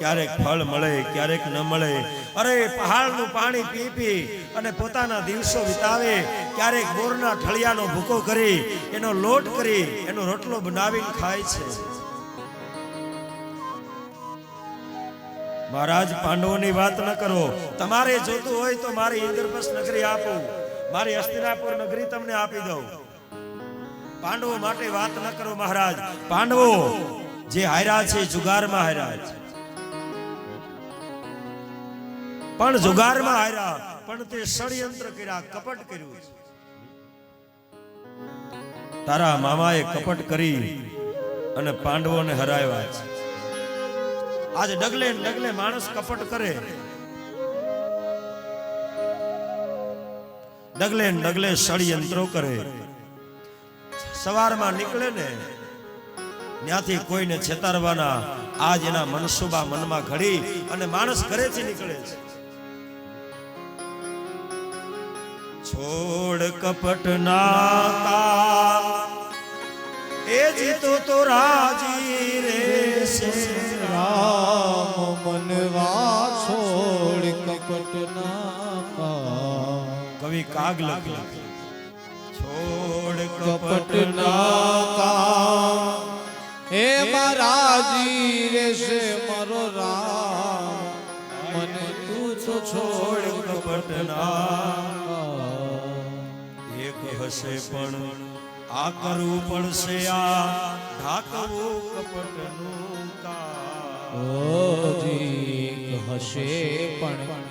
ક્યારેક ફળ મળે, ક્યારેક ન મળે. અરે, પહાડનું પાણી પી પી અને પોતાના દિવસો વિતાવે. ક્યારેક બોરના ઠળિયાનો ભૂકો કરી, એનો લોટ કરી, એનો રોટલો બનાવીને ખાય છે. મહારાજ, પાંડવોની વાત ન કરો. તમારે જોતું હોય તો મારી ઇન્દ્રપ્રસ્થ નગરી આપો. મારી હસ્તિનાપુર નગરી તમને આપી દઉં. પાંડવો માટે વાત ન કરો મહારાજ. પાંડવો જે હાર્યા છે, જુગારમાં હાર્યા છે. પણ જુગારમાં હાર્યા. પણ તે ષડયંત્ર કર્યા કપટ કર્યું. છે તારા મામાએ કપટ કરી અને પાંડવોને હરાવ્યા છે. આજે ડગલે ડગલે માણસ કપટ કરે. ડગલે ને ડગલે ષડયંત્રો કરે. સવારમાં નીકળે ને ત્યાંથી કોઈને છેતરવાના. આજ એના મનસુબા મનમાં ઘડી અને માણસ ઘરેથી નીકળે છે. છોડ કપટ ના એ જીતો તો રાજી રે છે રામ મનવા છોડ કપટ ના કવિ કાગ લખ. છોડ કપટ ના હે મહારાજી રે છે મારો રામ. મને તું છો છોડ કપટ ના હશે પણ આ કરવું પડશે આ ઢાકવું કપટનું કામ. હશે પણ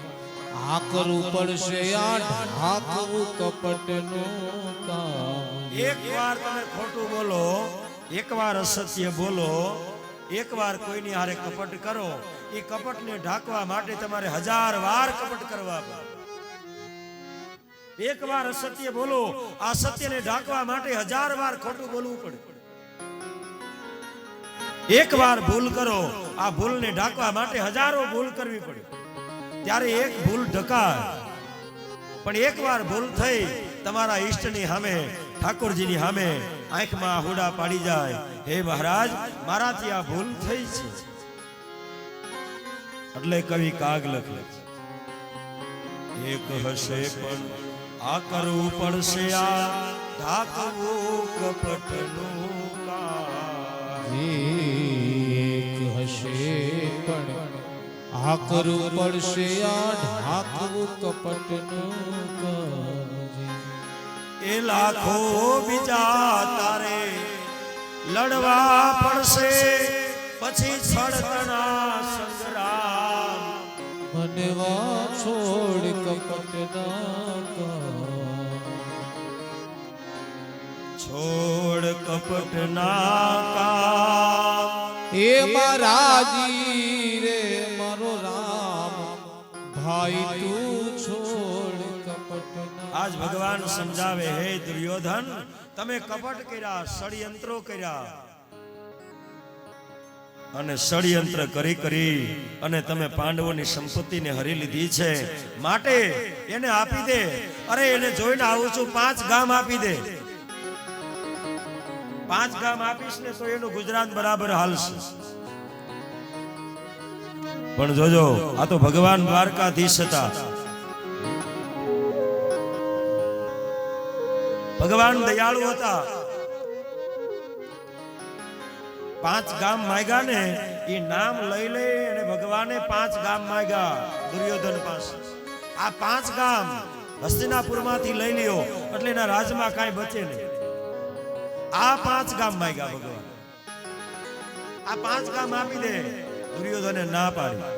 આ કરવું પડશે આ ઢાકવું કપટનું કામ. એક વાર તમે ખોટું બોલો એક વાર અસત્ય બોલો એક વાર કોઈની હારે કપટ કરો. એ કપટને ઢાંકવા માટે તમારે હજાર વાર કપટ કરવા પડે. એક વાર અસત્ય બોલો, આ સત્યને ઢાંકવા માટે હજાર વાર ખોટું બોલવું પડે. એક વાર ભૂલ કરો, આ ભૂલને ઢાંકવા માટે હજારો ભૂલ કરવી પડે. ત્યારે એક ભૂલ ઢકાય. પણ એક વાર ભૂલ થઈ, તમારા ઈષ્ટની સામે, ઠાકોરજીની સામે આંખમાં હુડા પાડી જાય. હે મહારાજ, મારાથી આ ભૂલ થઈ છે. એટલે કવિ કાગ લખે છે. એક હશે પણ આ કરવું પડશે આ ઢાકવું કપટનું એક હશે પણ આ કરવું પડશે આ ઢાકવું કપટનું એ લાખો બીજા તારે લડવા પડશે પછી સંગ્રામ મનવા છોડ કપટના કામ છોડ કપટના કામ એ મહારાજી રે મારો રામ. ભાઈ તું છોડ કપટ આજ ભગવાન સમજાવે હે દુર્યોધન તમે કપટ કર્યા ષડયંત્રો કર્યા. અને ષડયંત્ર કરી કરી અને તમે પાંડવોની સંપત્તિને હરી લીધી છે. માટે એને આપી દે. અરે, એને જોઈને આવું છું, પાંચ ગામ આપી દે. પાંચ ગામ આપીશ ને તો એનું ગુજરાત બરાબર હાલશે. પણ જોજો, આ તો ભગવાન દ્વારકાધીશ હતા. ભગવાન દયાળુ હતા. પાંચ ગામ માંગ્યા ને, એ નામ લઈ લઈ અને ભગવાને પાંચ ગામ માંગ્યા, દુર્યોધન પાસે. આ પાંચ ગામ હસ્તિનાપુરમાંથી લઈ લ્યો, એટલે એના રાજમાં કાંઈ બચે નહીં. આ પાંચ ગામ માંગ્યા ભગવાન. આ પાંચ ગામ આપી દે, દુર્યોધને ના પાડી.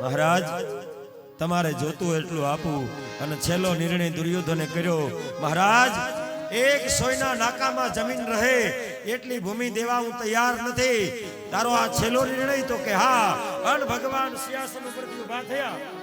મહારાજ, તમારે જોતું એટલું આપું, અને છેલ્લો નિર્ણય દુર્યોધને કર્યો. મહારાજ, એક સોયના નાકામાં જમીન રહે એટલી ભૂમિ દેવા હું તૈયાર નથી. તારો આ છેલ્લો નિર્ણય તો કે હા. અન ભગવાન સિંહાસન ઉપરથી ઊભા થયા.